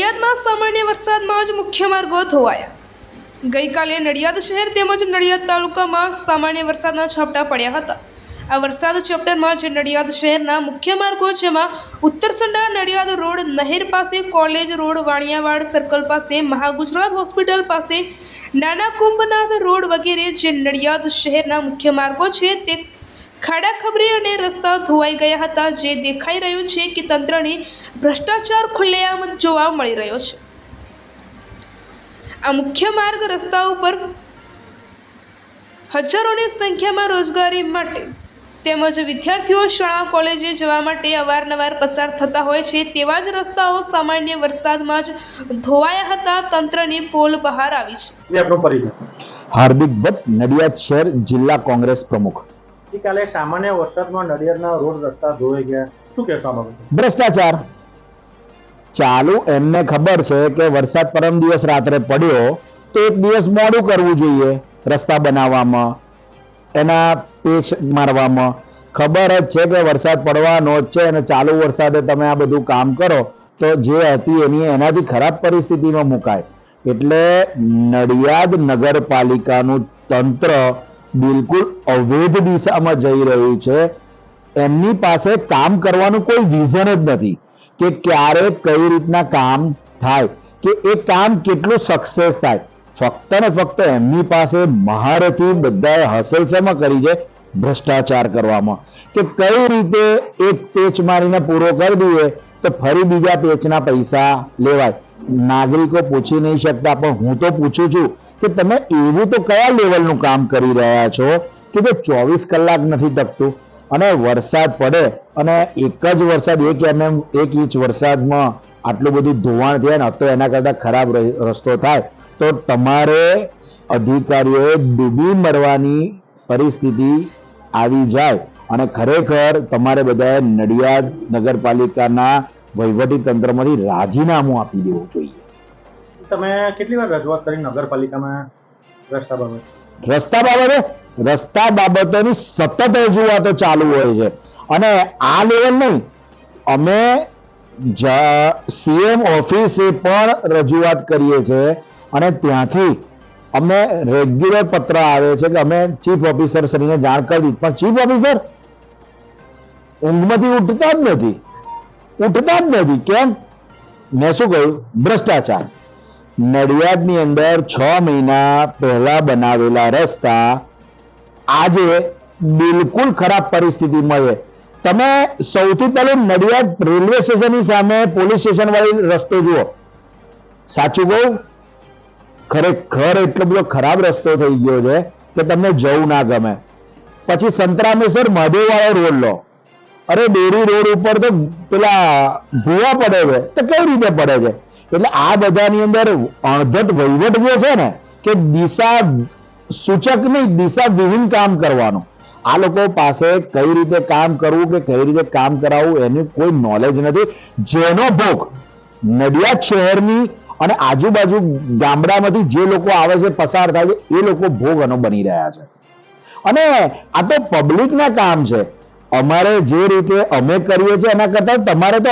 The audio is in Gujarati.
નડિયાદમાં સામાન્ય વરસાદમાં જ મુખ્ય માર્ગો ધોવાયા. ગઈકાલે નડિયાદ શહેર તેમજ નડિયાદ તાલુકામાં સામાન્ય વરસાદના છાપટા પડ્યા હતા. આ વરસાદ ચેપ્ટરમાં જે નડિયાદ શહેરના મુખ્ય માર્ગો જેમાં ઉત્તરસંડા નડિયાદ રોડ, નહેર પાસે કોલેજ રોડ, વાણિયાવાડ સર્કલ પાસે મહાગુજરાત હોસ્પિટલ પાસે, નાના કુંભનાથ રોડ વગેરે જે નડિયાદ શહેરના મુખ્ય માર્ગો છે તે ખાડા ખબરી અને રસ્તા ધોવાઈ ગયા હતા. જે દેખાઈ રહ્યું છે કે તંત્રને ભ્રષ્ટાચાર ખુલ્લેઆમ જોવા મળી રહ્યો છે. આ મુખ્ય માર્ગ રસ્તા ઉપર હજારોની સંખ્યામાં રોજગારી માટે તેમજ વિદ્યાર્થીઓ શાળા કોલેજે જવા માટે અવારનવાર પસાર થતા હોય છે. તેવા જ રસ્તાઓ સામાન્ય વરસાદમાં જ ધોવાયા હતા. તંત્રની પોલ બહાર આવી છે. હાર્દિક ભટ્ટ નડિયાદ શહેર જિલ્લા કોંગ્રેસ પ્રમુખ. ગઈકાલે સામાન્ય વરસાદમાં નડિયાદના રોડ રસ્તા ધોવાઈ ગયા. શું કહેશો બાબતે ભ્રષ્ટાચાર. ચાલુ એમને ખબર છે કે વરસાદ પરમ દિવસ રાત્રે પડ્યો તો એક દિવસ મોડું કરવું જોઈએ રસ્તા બનાવવામાં, એના પેચ મારવામાં. ખબર જ છે કે વરસાદ પડવાનો જ છે અને ચાલુ વરસાદે તમે આ બધું કામ કરો તો જે હતી એની એનાથી ખરાબ પરિસ્થિતિમાં મુકાય. એટલે નડિયાદ નગરપાલિકાનું તંત્ર બિલકુલ અવૈધ દિશામાં જઈ રહ્યું છે. એમની પાસે કામ કરવાનું કોઈ વિઝન જ નથી કે ક્યારે, કઈ રીતના કામ થાય, કે એ કામ કેટલું સક્સેસ થાય. ફક્ત ને ફક્ત એમની પાસે મહારથી બધાએ હાંસલ શેમાં કરી છે? ભ્રષ્ટાચાર કરવામાં. કે કઈ રીતે એક પેચ મારીને પૂરો કરી દઈએ તો ફરી બીજા પેચના પૈસા લેવાય. નાગરિકો પૂછી નહીં શકતા, પણ હું તો પૂછું છું કે તમે એવું તો કયા લેવલનું કામ કરી રહ્યા છો કે જે ચોવીસ કલાક નથી ટકતું અને વરસાદ પડે અને એક જ વરસાદ એક એમએમ એક ઇંચ વરસાદમાં આટલું બધું ધોવાણ થાય ને તો એના કરતાં ખરાબ રસ્તો થાય, તો તમારે અધિકારીઓએ ડૂબી મરવાની પરિસ્થિતિ આવી જાય અને ખરેખર તમારે બધાએ નડિયાદ નગરપાલિકાના વહીવટી તંત્રમાંથી રાજીનામું આપી દેવું જોઈએ. તમે કેટલી વાર રજૂઆત કરી નગરપાલિકામાં રસ્તા બાબતે? રસ્તા બાબતે? રસ્તા બાબતોની સતત રજૂઆતો ચાલુ હોય છે. અને આ લેવલ નહીં. અમે સીએમ ઓફિસે પણ રજૂઆત કરીએ છીએ અને ત્યાંથી અમે રેગ્યુલર પત્ર આવે છે કે અમે ચીફ ઓફિસર શ્રીને જાણ કરી પણ ચીફ ઓફિસર ઊંઘમાંથી ઉઠતા જ નથી. ઉઠતા જ નથી. કેમ? મેં શું કહ્યું? ભ્રષ્ટાચાર. નડિયાદની અંદર છ મહિના પહેલા બનાવેલા રસ્તા આજે બિલકુલ ખરાબ પરિસ્થિતિમાં છે તમે સૌથી પહેલું નડિયાદ રેલવે સ્ટેશનની સામે પોલીસ સ્ટેશન વાળી રસ્તો જુઓ. સાચું કહું? ખરેખર એટલો બધો ખરાબ રસ્તો થઈ ગયો છે કે તમને જવું ના ગમે. પછી સંતરામેશ્વર મહાદેવ વાળો રોડ લો. અરે ડેરી રોડ ઉપર તો પેલા ભૂવા પડે છે. તો કઈ રીતે પડે છે? એટલે આ બધાની અંદર અણધટ વહીવટ જે છે ને, કે દિશા સૂચક નહીં, દિશા વિહીન કામ કરવાનું. આ લોકો પાસે કઈ રીતે કામ કરવું કે કઈ રીતે કામ કરાવવું એનું કોઈ નોલેજ નથી. જેનો ભોગ નડિયાદ શહેરની અને આજુબાજુ ગામડામાંથી જે લોકો આવે છે, પસાર થાય છે, એ લોકો ભોગ એનો બની રહ્યા છે. અને આ તો પબ્લિકના કામ છે. અમારે જે રીતે અમે કરીએ છીએ એના કરતા તમારે તો